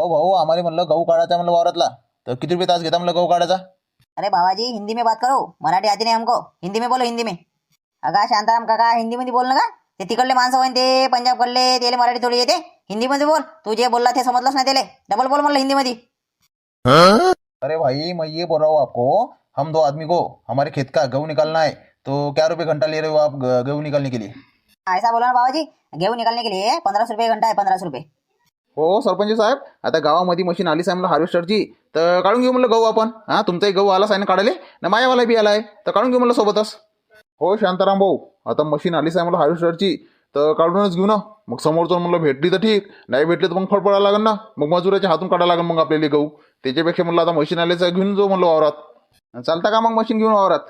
अहो भाऊ आम्हाला म्हणलं गहू काढायचा म्हणलं वावरातला. तर किती रुपये तास घेता म्हणलं गहू काढायचा? अरे बाबाजी हिंदी में बात करो. मराठी आती नहीं हमको. हिंदी में बोलो हिंदी में. अगा शांताराम काका हिंदी मध्ये बोल ना का? ते तिकडले माणसं होईन ते पंजाबकडले त्याला मराठी थोडी येते. हिंदी मध्ये बोल. तू जे बोलला ते समजलंच नाही त्याले डबल बोल म्हणलं हिंदी मध्ये अरे भाई मैं ये बोल रहा हूँ आपको. हम दो आदमी को. हमारे खेत का गहू निकालना है. तो क्या रुपये घंटा ले रहे हो आप गहू निकालने के लिए? ऐसा बोला ना बाबाजी. गेहूं निकालने के लिए पंद्रह सौ रुपये घंटा है पंद्रह सौ रुपये. हो सरपंच साहेब आता गावामध्ये मशीन आली साहेब म्हणलं हार्वेस्टरची तर काढून घेऊ म्हणलं गहू आपण. हां तुमचाही गहू आला साहेब ना काढायला ना मायावाला बी आलाय तर काढून घेऊ म्हणलं सोबतच. हो शांताराम भाऊ आता मशीन आली साहेब म्हणलं हार्वेस्टरची तर काढूनच घेऊ ना. मग जाऊन म्हणलं भेटली तर ठीक नाही भेटली तर मग फडफडायला लागेल ना. मग मजुराच्या हातून काढायला लागेल मग आपल्याला गहू. त्याच्यापेक्षा म्हणलं आता मशीन आलेच घेऊन जाऊ म्हणलं वावरात. चालता का मग मशीन घेऊन वावरात?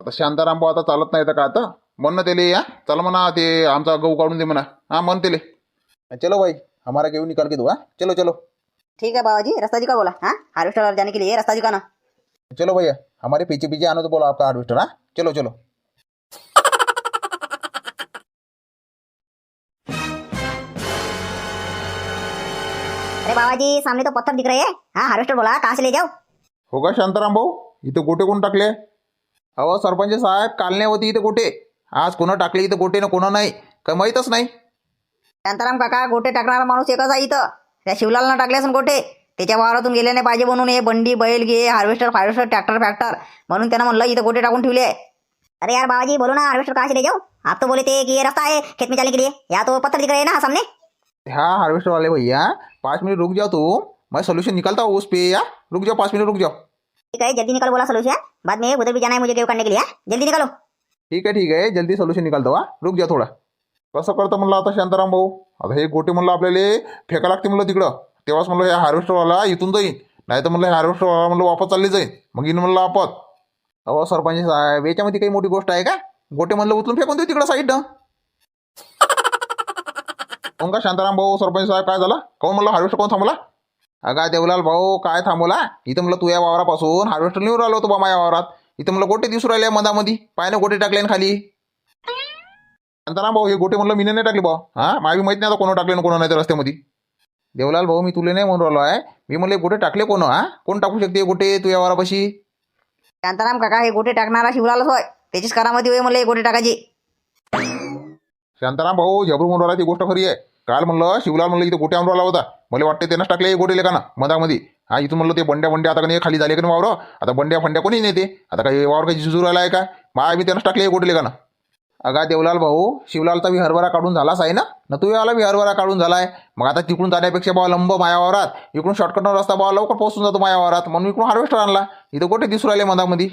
आता शांताराम भाऊ आता चालत नाही तर का आता? म्हण त्याले या. चला म्हणा ते आमचा गहू काढून दे म्हणा. हां म्हण त्याले. चलो भाई हमारा गेहूँ निकाल के दो हाँ? चलो चलो। ठीक है बाबाजी रास्ता दिखा बोला हाँ? हार्वेस्टर जाने के लिए रास्ता दिखाना चलो भैया हमारे पीछे पीछे आना तो बोला आपका हार्वेस्टर हाँ? चलो चलो। अरे बाबाजी सामने तो पत्थर दिख रहे हैं। हाँ हार्वेस्टर बोला कहाँ से ले जाओ? हो का शांताराम भाऊ इथं गोटे कोण टाकले? अहो सरपंच साहेब कालने होती इथं गोटे। आज कोणं टाकले इथं गोटे ना कोणं नाही काय माहीतच नाही। शांताराम काका गोटे टाकणारा माणूस एकच आहे इथं. त्या शिवलालनं टाकले असून गोटे. त्याच्या वावरातून गेले नाही पाहिजे म्हणून हे बंडी बैल घे हार्वेस्टर फार्वेस्टर ट्रॅक्टर फॅक्टर म्हणून त्यानं म्हणलं इथं गोटे टाकून ठेवले. अरे यार बाबाजी बोलो ना हार्वेस्टर कहाँ से ले जाओ आप तो बोले थे कि ये रास्ता है खेत में जाने के लिए. या तो पत्थर दिख रहे हैं ना सामने. हाँ हार्वेस्टर वाले भैया पाँच मिनट रुक जाओ तुम मैं सोल्यूशन निकालता हूँ उस पे या? रुक जाओ पाँच मिनट रुक जाओ. ठीक है जल्दी निकालो बोला सोल्यूशन बाद में उधर भी जाना है मुझे करने के लिए हाँ? जल्दी निकालो. ठीक आहे ठीक आहे जल्दी सोल्युशन निकालतो हा रुक जा थोडा. कसं करतं म्हणलं आता शांताराम भाऊ? आता हे गोटे म्हणलं आपल्याला फेका लागते म्हणलं तिकडं. तेव्हाच म्हणलं ह्या हार्वेस्टरवाला इथून जाईन. नाही तर म्हणलं हे हार्वेस्टरवाला म्हणलं वापस चालली जाईन. मग इन म्हणलं आपत. अहो सरपंच साहेब याच्यामध्ये काही मोठी गोष्ट आहे का? गोटे म्हणलं उचलून फेकून देऊ तिकडं साईडनं कोण का शांताराम भाऊ सरपंच साहेब काय झालं? कोण म्हणलं हार्वेस्टर कोण थांबला अगा देवलाल भाऊ काय थांबवला? इथं म्हणलं तुझ्या वावरापासून हार्वेस्टर निवडून आलो होतो बा माझ्या वावरात. इथं म्हणलं गोटे दिसू राहिले मधामध्ये. पायाने गोटे टाकले ना खाली. शांताराम भाऊ हे गोटे म्हणलं मी नाही टाकले भाऊ. हा? माझी माहीत नाही आता कोण टाकले ना कोण नाही तर रस्त्यामध्ये. देवलाल भाऊ मी तुले नाही म्हणून राहिलो आहे? मी म्हणले गोटे टाकले कोण हा? कोण टाकू शकते गोटे तुझ्या वावरापाशी शांताराम काका हे गोटे टाकणारा शिवलालच होय त्याचीच करामध्ये होय हे गोटे टाकायची. शांताराम भाऊ झबरू म्हणून राहिला ती गोष्ट खरी आहे. काल म्हणलं शिवलाल म्हणलं इथं गोटे आणून राहिला होता. मला वाटते त्यानंच टाकले हे गोटे लेखाना मधामध्ये. हा इथून म्हणलं ते बंड्या बंड्या आता नाही खाली झाले का नाही वावर? आता बंड्या फंड्या कोणी नेते? आता काही वावर काही झुजू राहिला आहे का? मा मी त्यानंच टाकले हे गोटे लेखाना अगा देवलाल भाऊ शिवलालचा मी हरभरा काढून झालाच आहे ना? न तू याला मी हरभरा काढून झालाय. मग आता तिकडून जाण्यापेक्षा बाबा लंब माया वावरात इकडून शॉर्टकटनं रस्ता बाबा लवकर पोहोचून जातो माया वावरात म्हणून इकडून हार्वेस्टर आणला. इथं गोटे दिसू राहिले मधामध्ये.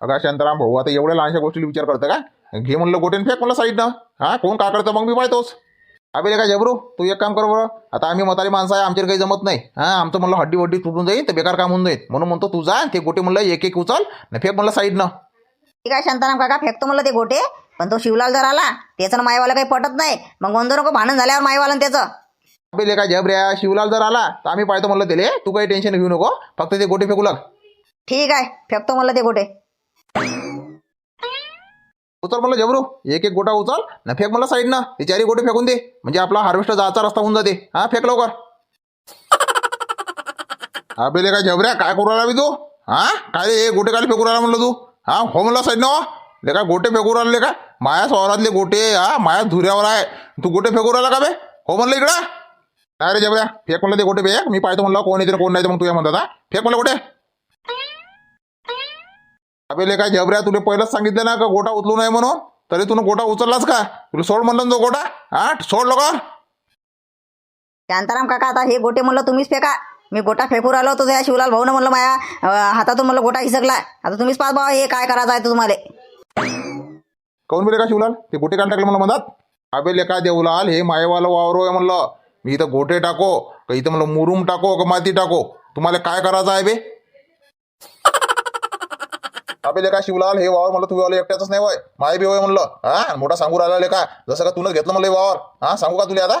अगा शांताराम भाऊ आता एवढ्या लहानशा गोष्टीला विचार करतं का? घे म्हणलं गोटेन फेक म्हणलं साईडनं. हा कोण का करतं मग मी पाहतोच अबे काय जबरू तू एक काम कर बरं. आता आम्ही मतारी माणसं आहे आमच्याकडे काही जमत नाही. हा आमचं म्हणलं हड्डी वड्डी तुटून जाईल तर बेकार काम होऊन जाईल. म्हणून म्हणतो तू जा ते गोटे म्हणलं एक एक उचल न फेक म्हणलं साईडनं. ठीक आहे शांताराम काका फेकतो म्हणलं ते गोटे. पण तो शिवलाल जर आला त्याचं आणि मायवाला काही पटत नाही. मग गोंधळ नको भांडण झाल्यावर मायवाला त्याचं. अबे काय जबऱ्या शिवलाल जर आला तर आम्ही पाहतो म्हणलं त्याले. तू काही टेन्शन घेऊ नको फक्त ते गोटे फेकू लाग. ठीक आहे फेकतो म्हणलं ते गोटे. उचल म्हणलं जबरू एक एक गोटा उचल न फेक म्हणलं साईडनं ते चारी गोटे फेकून दे. म्हणजे आपला हार्वेस्टर जायचा रस्ता होऊन जाते. हा फेक लवकर. अबे काय जबऱ्या काय करू राहिला बे तू? हा काय रे हे गोटे काय फेकू राहिला म्हणलं तू? हा हो म्हणलं साईडनं. ले का गोटे फेकू राहिले का? माया स्वरातले गोटे हा माया धुऱ्यावर आहे. तू गोटे फेकू राहिला का बे? हो म्हणलं इकडं. काय रे जबऱ्या फेक म्हणलं ते गोटे बे. मी पाहतो म्हणलं कोण येते कोण नाही मग तुझ्या म्हणतात हा. फेक म्हणलं गोटे. अबे काय जबऱ्या तुला पहिलंच सांगितलं ना का गोटा उचलू नाही म्हणून? तरी तुला गोटा उचललाच का? तुला सोड म्हणलं तो गोटा. हा सोड लोक शांताराम काका आता हे गोटे म्हणलं तुम्हीच फेका. मी गोटा फेकू राहिलो होतो त्या शिवलाल भाऊनं म्हणलं माझ्या हातातून म्हणलं गोटा हिसकला आता तुम्हीच पाहत बाबा हे काय करायचं आहे तुम्हाला. काऊन बिले का शिवलाल? ते गोटे काढ टाकले मला म्हणतात अबे लेका देवलाल हे मायवाला वावरो आहे म्हणलं. मी इथं गोटे टाको का इथं म्हणलं मुरुम टाको का माती टाको? तुम्हाला काय करायचं आहे बे? अबे लेका शिवलाल हे वावर म्हणलं तुझ्या एकट्याच नाही वय. माय बी होय म्हणलं. हा? मोठा सांगू राहिला लेका. जसं का तुनच घेतलं म्हणलं वावर. हा? सांगू का तुला आता?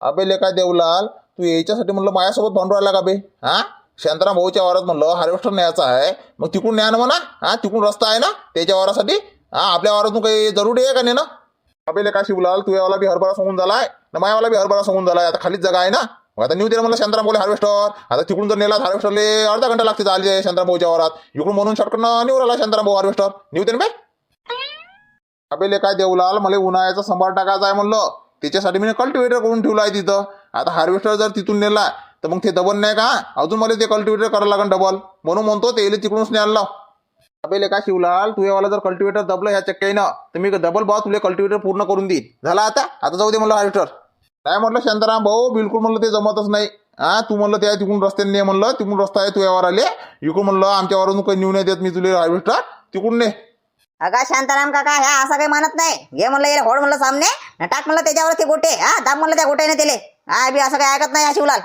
अबे लेका देवलाल तू याच्यासाठी म्हणलं माझ्यासोबत भांडू राहिला का बे? हा? शांताराम भाऊच्या वावरात म्हणलं हार्वेस्टर न्यायचा आहे. मग तिकडून न्या ना म्हणा हा तिकडून रस्ता आहे ना त्याच्या वारासाठी हा आपल्या वावरातून काही जरुरी आहे का नाही ना अबे शिवलाल तुझ्यावाला बी हरभरा सांगून झालाय ना मायावाला बी हरभरा सांगून झालाय आता खालीच जागा आहे ना. आता नेऊ दे ना म्हणलं शांताराम बोले हार्वेस्टर आता तिकडून जर नेला हार्वेस्टरले अर्धा घंटा लागते चालले शांताराम भाऊच्या वरात इकडून म्हणून शॉर्टकटनं निवड आला शांताराम भाऊ हार्वेस्टर न्यू दे ना बे अबेले काय देऊलाल मला उन्हाळ्याचा सांभाळ टाकायचा आहे म्हणलं. त्याच्यासाठी मी कल्टिवेटर करून ठेवला आहे तिथं. आता हार्वेस्टर जर तिथून नेला तर मग ते डबल नाही का? अजून मला ते कल्टिवेटर करायला लागेल डबल म्हणून म्हणतो ते इले तिकडूनच नाही आणलं अबेले का शिवलाल तुझ्यावाला जर कल्टिवेटर दबलं ह्या चक्क्यानं तर मी डबल बा तुला कल्टिवेटर पूर्ण करून देईन. झाला आता? आता जाऊ दे म्हणलं हार्वेस्टर काय म्हटलं शांताराम भाऊ? बिलकुल म्हणलं ते जमतच नाही. हा तू म्हणलं त्या तिकडून रस्त्याने ने म्हणलं तिकडून रस्ता आहे तुझ्यावर आले इकडून म्हणलं आमच्यावरून काही नेऊ नाही देत मी तुला हार्वेस्टर तिकडून ने. अगा शांताराम काका ह्या असं काही मानत नाही. घे म्हणलं होड म्हणलं सामने. टाक म्हणलं त्याच्यावर ते गोटे. हा दाब म्हणलं त्या गोट्याने दिले हा बी असं काही ऐकत नाही हा शिवलाल.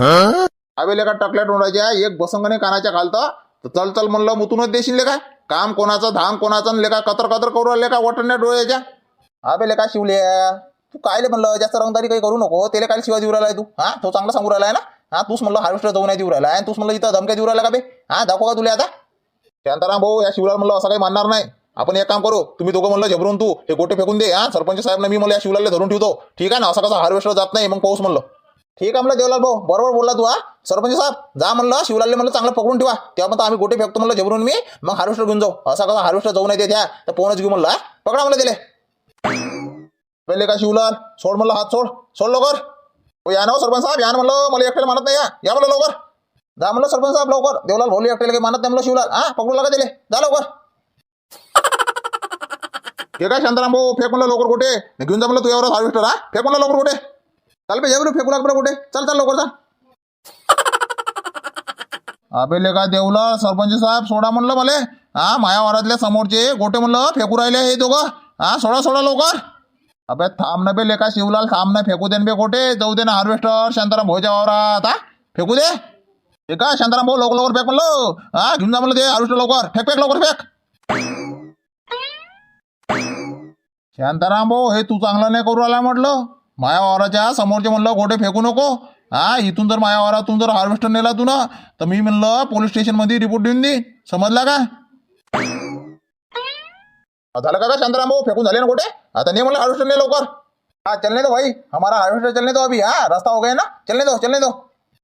आवेले का टाकल्या तोंडाच्या एक बसंगने कानाच्या घालतं तर चल चल म्हणलं मुतूनच देशील लेखा काम कोणाचं धाम कोणाचं लेखा कतर कतर करू राहिले का वटण्या डोळ्याच्या? अबे लेका शिवले? तू कायले म्हणलं जास्त रंगदारी काही करू नको त्याला काय शिवाय देऊ राहिलाय तू? हा? तो चांगला सांगू राहिलाय ना? हा तूच म्हणलं हार्वेस्टर जाऊन नाही देऊ राहिला. आणि तूच म्हणलं इथं धमक्या देऊ राहिला का बे? हा दाखव का तुला आता? शांताराम भाऊ या शिवला म्हणलं असं काही मानणार नाही. आपण एक काम करू तुम्ही दोघं म्हणलं झबरून तू हे गोटे फेकून दे. हा सरपंच साहेब मी मला या शिवलाला धरून ठेवतो. ठीक आहे ना? असं कसं हार्वेस्टर जात नाही मग पाऊस म्हणलं. ठीक आहे म्हणलं देवलाल भाऊ बरोबर बोलला तू हा सरपंच साहेब जा म्हणलं शिवलालले म्हणलं चांगलं पकडून ठेवा. तेव्हा म्हणतो आम्ही गोटे फेकतो म्हणलं जेवरून मी. मग हार्वेस्टर घेऊन जाऊ. असा कसा हार्वेस्टर जाऊ नाही द्या तर पोहणच घेऊ म्हणलं हा? पकडा म्हणलं दिले पहिले का शिवलाल? सोड म्हणलं हात सोड. सोड लवकर. हो या ना हो सरपंच साहेब या ना म्हणलं. मला एकट्याला मानत नाही या. या म्हणलं लवकर. जा म्हणलं सरपंच साहेब लवकर. देवलाल भाऊ एकट्याला काही मानत नाही म्हणलं शिवलाल. हा पकडू लागा दिले जा लवकर. हे काय शांताराम भाऊ फेक म्हणलं लवकर कुठे घेऊन जा म्हणलं तुझ्यावर हार्वेस्टर हा? फेक म्हणलं लवकर कुठे चाल बे जेवढं फेकू लागलं कुठे. चल चाल लवकर चल. अबे का देवला सरपंच साहेब सोडा म्हणलं मले. हा माया वारातल्या समोरचे गोटे म्हणलं फेकू राहिले हे दोघं. हा सोडा सोडा लवकर. अबे थांब ना बे लेका शिवलाल थांब ना फेकू दे ना बे गोटे. जाऊ दे ना हार्वेस्टर शांताराम भाऊच्या वावरात. हा फेकू दे. हे का शांताराम भाऊ लवकर लवकर फेक म्हणलं. हा घेऊन जा म्हणलं ते हार्वेस्टर लवकर. फेक फेक लवकर फेक. शांताराम भाऊ हे तू चांगलं नाही करू आला म्हटलं. माया वावराच्या समोरचे म्हणलं गोटे फेकू नको. हा इथून जर माया वावरातून जर हार्वेस्टर नेला तू ना तर मी म्हणलं पोलीस स्टेशनमध्ये रिपोर्ट देऊन दे. समजला का? झालं का शांताराम भाऊ? फेकून झाले ना गोटे? आता नाही म्हणलं हार्वेस्टर ने लवकर. हा चलने दो भाई. हमारा हार्वेस्टर चलने दो अभी. हा रास्ता हो गया ना? चलने दो चलने दो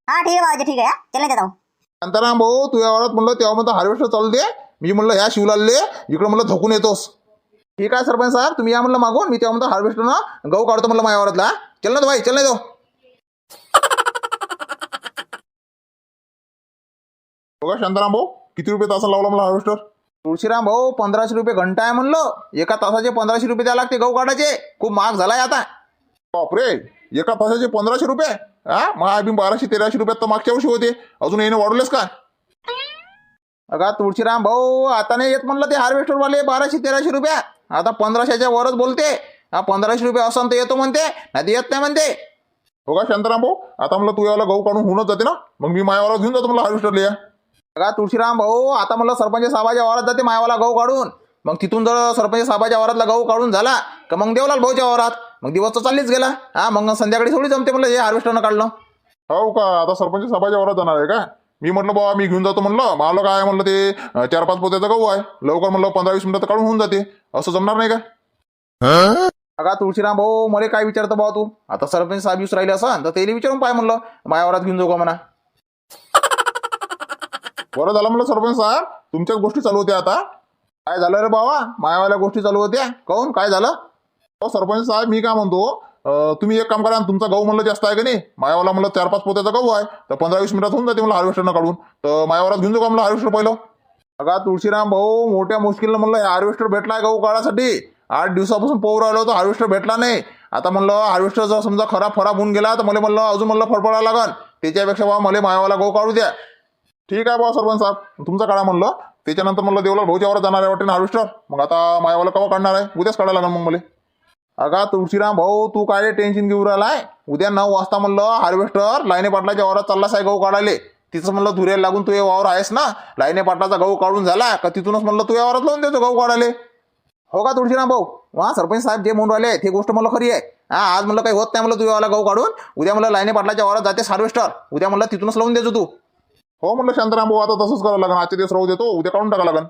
हा ठीक आहे ठीक आहे हा चलने देता हूँ। शांताराम भाऊ तू यावरात म्हणलं तेव्हा म्हणतं हार्वेस्टर चालू दे. मी म्हणलं ह्या शिवलालले इकडं म्हणलं धकून येतोस. ठीक आहे सरपंच साहेब तुम्ही या म्हणलं मागून मी तेव्हा म्हणतो हार्वेस्टर ना गहू काढतो म्हणलं माझ्यावरातला चल ना तो भाई चल ना तो. बघा शांताराम भाऊ किती रुपये तासा लावला मला हार्वेस्टर तुळशीराम भाऊ पंधराशे रुपये घंटा आहे म्हणलं. एका तासाचे पंधराशे रुपये द्यायला लागते गहू काढायचे. खूप महाग झालाय आता. बापरे एका तासाचे पंधराशे रुपये? हा? मग बाराशे तेराशे रुपयात तर मागच्या वर्षी होते. अजून येणं वाढवलेस का? अगा तुळशीराम भाऊ आता नाही येत म्हणलं ते हार्वेस्टर वाले बाराशे तेराशे रुपया. आता पंधराशेच्या वरच बोलते. हा पंधराशे रुपये असं तर येतो म्हणते. नाही येत नाही म्हणते. हो का शांताराम भाऊ? आता म्हणलं तू याला गहू काढून होऊनच जाते ना? मग मी मायावाला घेऊन जातो मला हार्वेस्टरला या. अगा तुळशीराम भाऊ आता म्हणलं सरपंच साहेबाच्या वावरात जाते मायावाला गहू काढून. मग तिथून जर सरपंच साहेबाच्या वावरातला गहू काढून झाला का मग देवलाल भाऊच्या वावरात मग दिवस तर चाललीच गेला. हा मग संध्याकाळी थोडी जमते म्हणलं हे हार्वेस्टरनं काढलं हो का? आता सरपंच सभाच्या वरात जाणार आहे का? मी म्हटलं बाबा मी घेऊन जातो म्हणलं. मला काय? म्हणलं ते चार पाच पोत्याचा गहू आहे. लवकर म्हणलं पंधरा वीस मिनिटात काढून होऊन जाते. असं जमणार नाही का? अगा तुळशीराम भाऊ मला काय विचारतो भाऊ तू? आता सरपंच साहेब दिवस राहिले असं तर त्याला विचारून पाय म्हणलं. मायावरात घेऊन जाऊ का म्हणा? बरं झालं म्हणलं सरपंच साहेब. तुमच्याच गोष्टी चालू होत्या आता. काय झालं रे बाबा? मायावाल्या गोष्टी चालू होत्या. काहून काय झालं? सरपंच साहेब मी काय म्हणतो? तुम्ही एक काम करा तुमचा गहू म्हणलं जास्त आहे का नाही मायावाला म्हणलं चार पाच पोत्याचा गहू आहे तर पंधरा वीस मिनिटात होऊन जाते मला हार्वेस्टरनं काढून. तर मायावरात घेऊन जाऊ का म्हणलं हार्वेस्टर पहिलं? अगा तुळशीराम भाऊ मोठ्या मुश्किलनं म्हणलं हार्वेस्टर भेटलाय गहू काढासाठी आठ दिवसापासून पोहू राहिलो तर हार्वेस्टर भेटला नाही. आता म्हणलं हार्वेस्टर जर समजा खराब खराब होऊन गेला तर मला म्हणलं अजून म्हणलं फडफडा लागन. त्याच्यापेक्षा बाबा मला मायावाला गहू काढू द्या. ठीक आहे बाबा सरपंच साहेब. तुमचा काढा म्हणलं. त्याच्यानंतर म्हणलं देवला भाऊच्यावर जाणार आहे वाटेन हार्वेस्टर मग आता मायावाला कवा काढणार आहे? उद्याच काढायला लागेल मग मला. अगा तुळशीराम भाऊ तू काय टेन्शन घेऊ राहिलाय? उद्या नऊ वाजता म्हणलं हार्वेस्टर लाईने पाटलाच्या वावरात चालला साय गहू काढायले. तिथं म्हणलं धुऱ्याला लागून तू हे वावर आहेस ना? लाईने पाटलाचा गहू काढून झाला का तिथूनच म्हणलं तू या वावरात लावून देतो गहू काढायले. हो का तुळशीराम भाऊ? हा सरपंच साहेब जे म्हणून राहिले ते गोष्ट मला खरी आहे. हा आज म्हणलं काही होत नाही म्हणलं तू यावाला गहू काढून. उद्या म्हणलं लाईने पाटलाच्या वावरात जाते हार्वेस्टर उद्या म्हणलं तिथूनच लावून देतो तू. हो म्हणलं शांताराम भाऊ आता तसंच करावं लागेल. आजचे दिवस राहू देतो उद्या काढून टाका लागेल.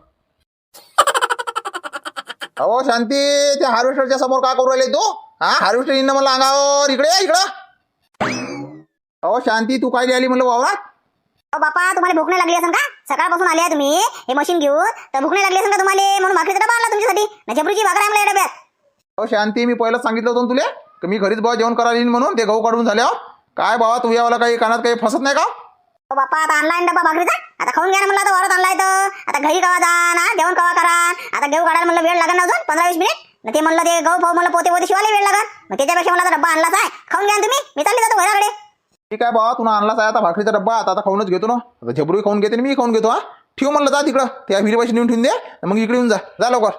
अहो शांती त्या हार्वेस्टरच्या समोर का करू राहिले तू? हा? हार्वेस्टर येणं मला अंगावर इकडे ये, इकडं. अहो शांती तू काय आली म्हणलं वावरात? अहो बापा तुम्हाला भूक नाही लागली असेल का? सकाळपासून आले आहे तुम्ही हे मशीन घेऊन. तर भूक नाही लागली असेल का तुम्हाला? म्हणून भाकरीचा डबा आणला तुमच्यासाठी. ना झबरूची भाकर आहे मला या डब्यात. अहो शांती मी पहिलं सांगितलं होतं ना तुले? की मी घरीच बाबा जेवण करायला येईन म्हणून ते गहू काढून झाल्यावर. काय बाबा तू यावाला काही कानात काही फसत नाही का? बापा आता ऑनलाईन डबा भाकरीचा? आता खाऊन घ्या ना म्हणलं आता वावरात आणलाय तर आता घरी कवा जा ना जेवण कवा करा आता गहू काढायला म्हणलं वेळ लागेल ना अजून? पंधरा वीस मिनिट? मग ते म्हणलं ते गहू पाहू म्हणलं पोते पोते शिवायला वेळ लागेल. मग त्याच्यापेक्षा मला डब्बा आणलाच आहे. खाऊन घ्या ना तुम्ही. मी चालली जातो घराकडे. ठीक आहे बाबा तुला आणलाच आहे आता भाकरीचा डब्बा. आता आता खाऊनच घेतो ना. आता झबरू खाऊन घेते मी खाऊन घेतो हा. ठेव म्हणलं जा तिकडं. त्या विहिरीपाशी नेऊन ठेवून दे. मग इकडे येऊन जा. जा लवकर.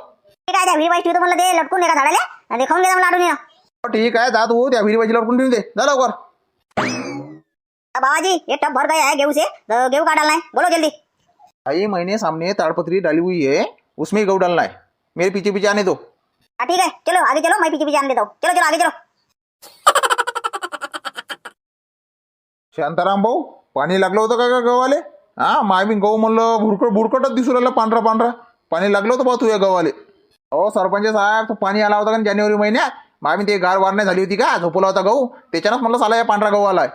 ठीक आहे त्या विहिरी ठेवतो म्हणलं ते लटकून एका झाडाले. आणि ते खाऊन घ्या म्हणलं ये हो, ठीक आहे जा तू. त्या विहिरीपाशी लटकून ठेवून दे. जा लवकर. बाबाजी ये टप भर गया है गेहूँ से तो गेहूँ काट डालना है? बोलो जल्दी। आई महीने सामने ताड़पत्री डाली हुई है उसमें गहू डालना है। मेरे पीछे पीछे आने दो। हाँ ठीक है चलो आगे चलो मैं पीछे पीछे आने देता हूँ। चलो चलो आगे चलो। शांताराम भाऊ पाणी लागलं होतं का गव्हाले हा माय बी गहू म्हणलं भुरकट भुरकटच दिसू राहिलं पांढरा पांढरा। पाणी लागलं होतं बा तू या गव्हाले. हो सरपंच साहेब तो पाणी आला होता का जानेवारी महिन्यात? माय बी ते गार वार नाही झाली होती का? झोपला होता गहू. त्याच्यानंच म्हणलं साला या पांढरा गहू आलाय.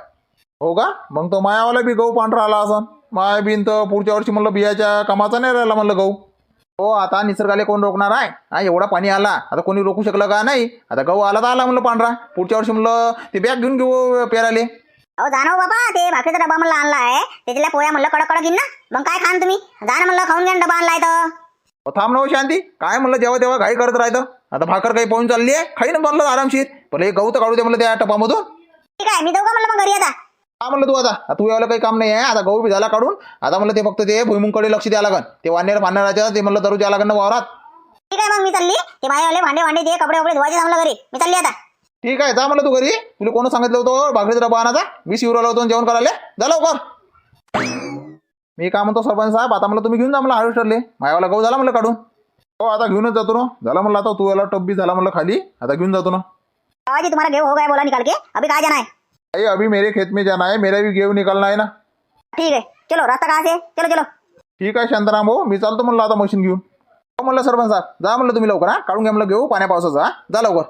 हो का? मग तो मायावाला बी गहू पांढरा आला असन. माय बीन तर पुढच्या वर्षी म्हणलं बियाच्या कामाचा नाही राहिला म्हणलं गहू. हो आता निसर्गाले कोण रोखणार आहे? हा एवढा पाणी आला. आता कोणी रोखू शकलं का नाही? आता गहू आला तर आला म्हणलं पांढरा. पुढच्या वर्षी म्हणलं ते बॅग घेऊन घेऊ पेराले. अहो जा ना हो बाबा ते भाकरीचा डबा म्हणलं आणला आहे. त्याच्यातल्या पोया म्हणलं कडक कडक ना. मग काय खान तुम्ही? जा ना म्हणलं खाऊन घ्या ना डबा आणलाय तर. अहो, थांब ना हो शांती. काय म्हणलं जेव्हा तेव्हा घाई करत राहतं आता भाकर काही पाहून चालली आहे. खाई ना म्हणलं आरामशीर. पण हे गहू तर काढू दे म्हणलं त्या टपामधून. ठीक आहे मी जाऊ का म्हणलं मग घरी आता? हा म्हणलं तू आता. तू यावलं काही काम नाही आहे आता गहू बी झाला काढून आता म्हणलं ते फक्त ते भुईमुंगकडे लक्ष द्यावं लागन. ते वानेर फानणाराच्या ते म्हणलं दररोज यावं लागन ना वावरात. ठीक आहे मग मी चालली. ते माझ्यावाले भांडे भांडे ते कपडे वपडे धुवायचे म्हणलं घरी. मी चालली आता. ठीक आहे जा म्हणलं तू घरी. तुला कोण सांगितलं होतं? भाकरीचा डबा आणायचा. मी शिवराला होतो जेवण करायला. जा लवकर. मी काय म्हणतो सरपंच साहेब आता म्हणलं तुम्ही घेऊन जा म्हणलं हार्वेस्टरले. मायावाला गहू झाला म्हणलं काढून. हो आता घेऊनच जातो ना. झाला म्हणलं आता तू याला टब्बी झाला म्हणलं खाली. आता घेऊन जातो ना. तुम्हाला गेहूं हो गया बोला निकाल के. अभी कहाँ जाना है अरे अभी मेरे खेत में जाना है मेरा भी गेहूं निकालना है ना। ठीक है चलो रास्ता कहाँ से? है? चलो चलो। ठीक आहे शांताराम भाऊ मी चालतो म्हणलं आता मशीन घेऊन। हो म्हणलं सरपंच साहेब जा म्हणलं तुम्ही लवकर हा? काढून घ्या म्हणलं घेऊ पाण्या पावसाचा हा? जा लवकर।